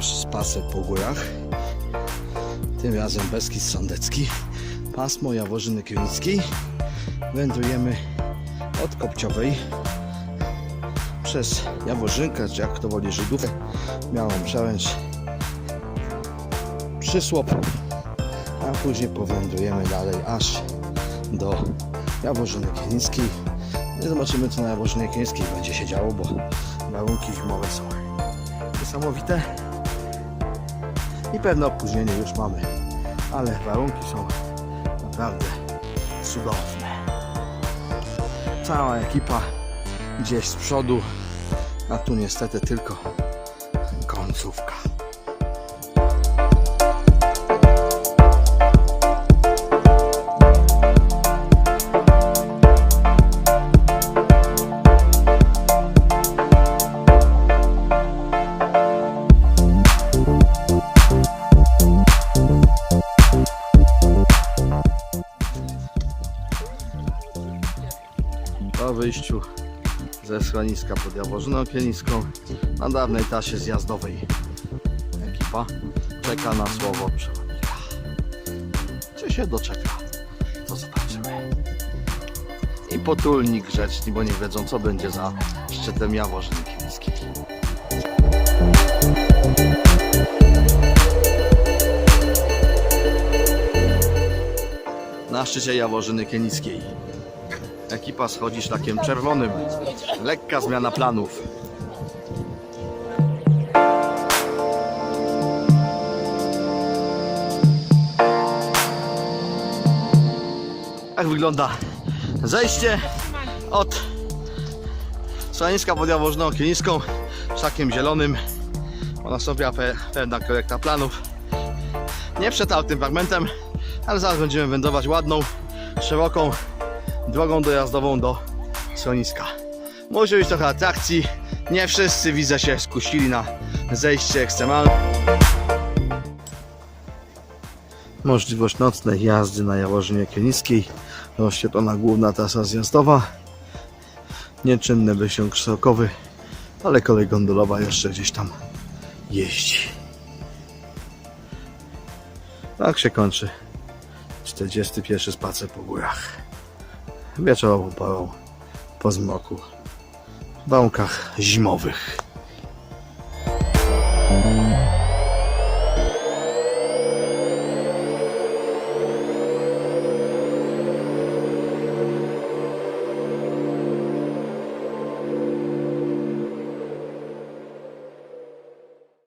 spacer po górach. Tym razem Beskid Sądecki, pasmo Jaworzyny Kielickiej. Wędrujemy od Kopciowej przez Jaworzynkę, czy jak kto woli Żydówkę, Białą Przełęcz, Przysłop, a później powędrujemy dalej aż do Jaworzyny Kielickiej. Nie zobaczymy co na Jaworzynie Kielickiej będzie się działo, bo warunki zimowe są niesamowite i pewne opóźnienie już mamy, ale warunki są naprawdę cudowne. Cała ekipa gdzieś z przodu, a tu niestety tylko końcówka. Wyjściu ze schroniska pod Jaworzyną Kielicką na dawnej tasie zjazdowej ekipa czeka na słowo przewodnika. Czy się doczeka? To zobaczymy. I potulni grzeczni, bo nie wiedzą co będzie za szczytem Jaworzyny Kielickiej. Na szczycie Jaworzyny Kielickiej. Ekipa schodzi szlakiem czerwonym. Lekka zmiana planów. Tak wygląda zejście od Schroniska pod Jaworzną Kielicką szlakiem zielonym. Nastąpiła pe- pewna korekta planów. Nie przed tym fragmentem, ale zaraz będziemy wędrować ładną, szeroką drogą dojazdową do schroniska. Może być trochę atrakcji. Nie wszyscy widzę się skusili na zejście ekstremalne. Możliwość nocnej jazdy na Jaworzynie Kielickiej. Rozświetlona główna trasa zjazdowa. Nieczynny wysiąg krzokowy, ale kolej gondolowa jeszcze gdzieś tam jeździ. Tak się kończy 41 spacer po górach wieczorową porą po zmroku w warunkach zimowych.